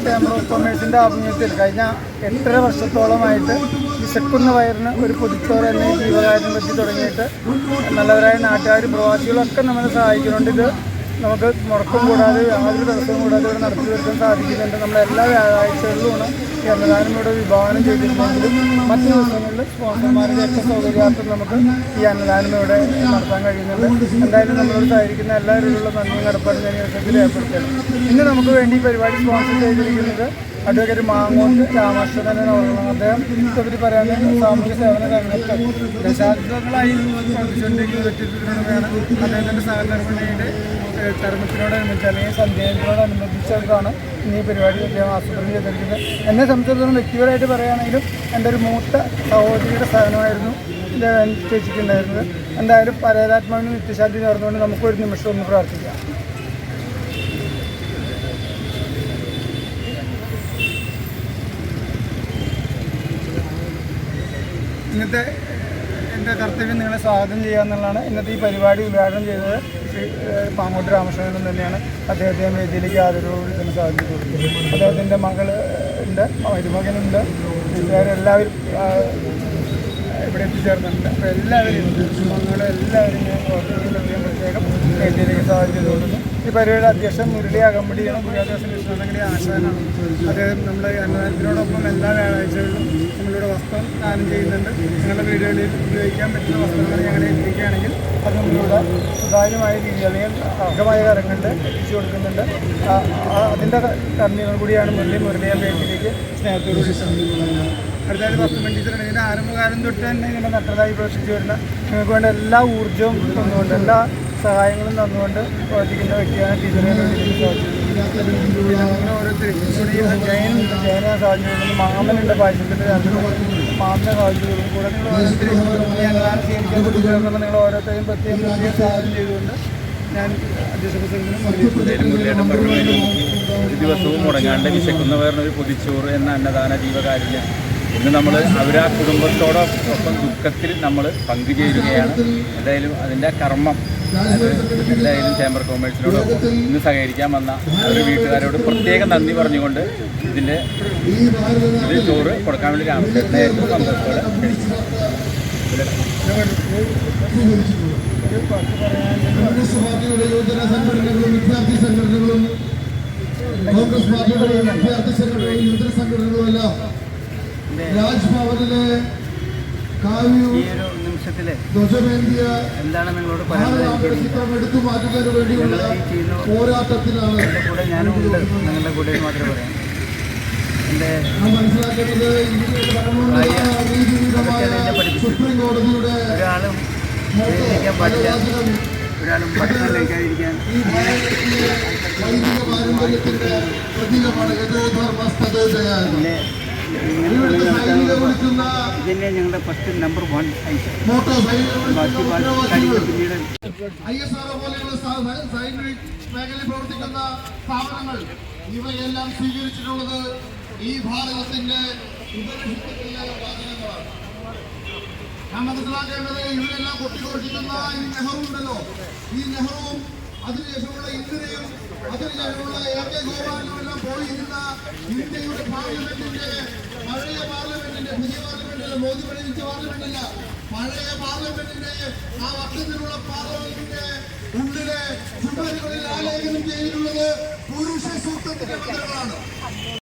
നമസ്കാരം ഓഫ് കൊമേഴ്സിന്റെ ആഭിമുഖ്യത്തിൽ കഴിഞ്ഞ എട്ടര വർഷത്തോളമായിട്ട് വിശക്കുന്ന വയറിന് ഒരു പൊതിച്ചോറ് എന്ന ജീവകാര്യം പറ്റി തുടങ്ങിയിട്ട് നല്ലവരായ നാട്ടുകാരും പ്രവാസികളൊക്കെ നമ്മളെ സഹായിക്കുന്നുണ്ട്. ഇത് നമുക്ക് മുടക്കം കൂടാതെ യാതൊരു തടസ്സവും കൂടാതെ ഇവിടെ നടത്തി വരുത്താൻ സാധിക്കുന്നുണ്ട്. നമ്മൾ എല്ലാ വ്യാഴാഴ്ചകളിലുമാണ് ഈ അന്നദാനം ഇവിടെ വിഭാവനം ചെയ്തിട്ടുണ്ടെങ്കിലും മറ്റ് ദിവസങ്ങളിൽ സ്പോൺസർമാരുടെ ഒക്കെ സൗകര്യാർത്ഥം നമുക്ക് ഈ അന്നദാനം ഇവിടെ നടത്താൻ കഴിയുന്നുണ്ട്. എന്തായാലും നമ്മളോട് സഹായിക്കുന്ന എല്ലാവരോടുള്ള നന്ദിയും കടപ്പാടും ഞാൻ ഈ രേഖപ്പെടുത്തുകയാണ്. നമുക്ക് വേണ്ടി പരിപാടി സ്പോൺസർ ചെയ്തിരിക്കുന്നത് അഡ്വക്കേറ്റ് മാങ്ങോട്ട് രാമകൃഷ്ണൻ അദ്ദേഹം ഇത്തരത്തിൽ പറയാൻ സാമൂഹ്യ സേവന രംഗത്ത് ദശാബ്ദങ്ങളായി ശ്രദ്ധിച്ചുകൊണ്ടിരിക്കുന്ന വ്യക്തിത്വത്തിനോടാണ് അദ്ദേഹത്തിന്റെ സഹകരണയുടെ ചരമത്തിനോടനുബന്ധിച്ച് അല്ലെങ്കിൽ സന്ധ്യയോടനുബന്ധിച്ചതാണ് ഈ പരിപാടി അദ്ദേഹം ആസൂത്രണം ചെയ്തിരിക്കുന്നത്. എന്നെ സംബന്ധിച്ചിടത്തോളം വ്യക്തിപരമായിട്ട് പറയുകയാണെങ്കിലും എന്റെ ഒരു മൂത്ത സഹോദരിയുടെ സഹനമായിരുന്നു ചേച്ചിക്കുണ്ടായിരുന്നത്. എന്തായാലും പരേതാത്മാവിനും നിത്യശാന്തി നേർന്നുകൊണ്ട് നമുക്കൊരു നിമിഷം ഒന്ന് പ്രാർത്ഥിക്കാം. ഇന്നത്തെ എന്റെ കർത്തവ്യം നിങ്ങളെ സ്വാഗതം ചെയ്യുക എന്നുള്ളതാണ്. ഇന്നത്തെ ഈ പരിപാടി ഉദ്ഘാടനം ചെയ്തത് ശ്രീ പാങ്ങോട്ട് രാമകൃഷ്ണൻ തന്നെയാണ്. അദ്ദേഹത്തെ വേദിയിലേക്ക് ആദരവോട് തന്നെ സ്വാഗതം ചെയ്തത് അദ്ദേഹത്തിന്റെ മകൾ ഉണ്ട്. മരുമകനുണ്ട്. എല്ലാവരും ഇവിടെ എത്തിച്ചേർന്നിട്ടുണ്ട്. അപ്പോൾ എല്ലാവരും മകളും എല്ലാവരും ഞാൻ പ്രത്യേകം വേദിയിലേക്ക് സ്വാഗതം ചെയ്തുകൊള്ളുന്നു ഈ പരിപാടിയുടെ അധ്യക്ഷൻ മുരളി അകമ്പടിയാണ് വിദ്യാഭ്യാസ കൃഷ്ണനഗരി ആശാനാണ് അദ്ദേഹം നമ്മുടെ അന്നദാനത്തിനോടൊപ്പം എല്ലാ വ്യാഴാഴ്ചകളിലും നമ്മളിവിടെ വസ്ത്രം ദാനം ചെയ്യുന്നുണ്ട്. നിങ്ങളുടെ വീടുകളിൽ ഉപയോഗിക്കാൻ പറ്റുന്ന വസ്ത്രങ്ങൾ ഞങ്ങളെ എത്തിക്കുകയാണെങ്കിൽ അത് നമ്മളിവിടെ സുതാര്യമായ രീതിയിൽ അല്ലെങ്കിൽ അർഹമായ കരങ്ങളിൽ എത്തിച്ചു കൊടുക്കുന്നുണ്ട്. അതിന്റെ കർമ്മികൾ കൂടിയാണ് മുരളി മുരളിയെ പേരിലേക്ക് സ്നേഹത്തോടുകൂടി ശ്രമിക്കുന്നത് അടുത്തായിട്ട് പത്ത് ടീച്ചറാണ് ഇതിന്റെ ആരംഭകാലം തൊട്ട് തന്നെ ഇങ്ങനെ നട്ടതായി പ്രവർത്തിച്ചു വരുന്ന നിങ്ങൾക്ക് വേണ്ട എല്ലാ ഊർജവും തന്നുകൊണ്ട് എല്ലാ സഹായങ്ങളും തന്നുകൊണ്ട് പ്രവർത്തിക്കുന്ന വ്യക്തിയാണ് ടീച്ചറെ ഓരോരുത്തരും ജയൻ ജയന സാധ്യതകളും മാമനുണ്ട് പായസത്തിന്റെ മാമന സാധ്യതകളും കൂടെ നിങ്ങൾ ഓരോരുത്തരും സ്വീകരിക്കാൻ നിങ്ങൾ ഓരോരുത്തരെയും പ്രത്യേകം പ്രത്യേകം സഹായം ചെയ്തുകൊണ്ട് ഞാൻ ഒരു ദിവസവും മുടങ്ങാണ്ട് വിശക്കുന്നവരുടെ പൊതിച്ചോറ് എന്ന അന്നദാന ജീവകാരുണ്യം ഇന്ന് നമ്മൾ അവരാ കുടുംബത്തോടൊപ്പം ദുഃഖത്തിൽ നമ്മൾ പങ്കുചേരുകയാണ് എന്തായാലും അതിന്റെ കർമ്മം അത് എന്തായാലും ചേംബർ കോമേഴ്സിനോടൊപ്പം ഇന്ന് സഹകരിക്കാൻ വന്ന ഒരു വീട്ടുകാരോട് പ്രത്യേകം നന്ദി പറഞ്ഞുകൊണ്ട് ഇതിന്റെ ഇത് ചോറ് കൊടുക്കാൻ വേണ്ടി രാമചേട്ടനെ ഏറ്റവും സന്തോഷത്തോടെ ക്ഷണിക്കുന്നു കോൺഗ്രസ് പാർട്ടിയുടെ യുവജന സംഘടനകളും വിദ്യാർത്ഥി സംഘടനകളും കോൺഗ്രസ് പാർട്ടിയുടെ വിദ്യാർത്ഥി സംഘടനകളും യുവജന സംഘടനകളും എല്ലാം രാജ്ഭവനിലെ കാവ്യു ഈ ഒരു എന്താണ് നിങ്ങളോട് ചിത്രം എടുത്തു മാറ്റുന്നതിന് പോരാട്ടത്തിലാണ് എന്റെ കൂടെ ഞാനും ഉണ്ട്. നിങ്ങളുടെ കൂടെ എന്ന് മാത്രമേ പറയാം എന്റെ സുപ്രീം കോടതിയുടെ ഒരാളും ജീവിക്കാൻ പാടില്ല. ഒരാളും ഭക്ഷണം കഴിക്കാതിരിക്കാൻ. ഈ പിന്നെ വിളിക്കുന്ന ഇതന്നെ? ഞങ്ങളുടെ ഫസ്റ്റ് നമ്പർ വൺ ഐറ്റം ബാക്കി കാര്യങ്ങൾ പിന്നീട് ഐ എസ് ആർ പോലെയുള്ള മേഖലയിൽ പ്രവർത്തിക്കുന്ന സ്ഥാപനങ്ങൾ ഇവയെല്ലാം സ്വീകരിച്ചിട്ടുള്ളത് ഈ ഭാരതത്തിന്റെ വാചകങ്ങളാണ്. ഞാൻ മനസ്സിലാക്കേണ്ടത് ഇവരെല്ലാം കൊട്ടിഘോഷിക്കുന്ന ഈ നെഹ്റു ഉണ്ടല്ലോ ഈ നെഹ്റുവും അതിനുശേഷമുള്ള ഇന്ദിരയും അതിനുശേഷമുള്ള എ കെ പോയിരുന്ന ഇന്ത്യയുടെ പാർലമെന്റിന്റെ പഴയ പാർലമെന്റിന്റെ പുതിയ പാർലമെന്റിലെ മോദി പണിയിച്ച പാർലമെന്റില്ല പഴയ പാർലമെന്റിന്റെ ആ വർഷത്തിലുള്ള പാർലമെന്റിന്റെ ഉള്ളിലെ ചുമരുകളിൽ ആലേഖനം ചെയ്തിട്ടുള്ളത് പുരുഷ സൂക്തത്തിന്റെ മന്ത്രങ്ങളാണ്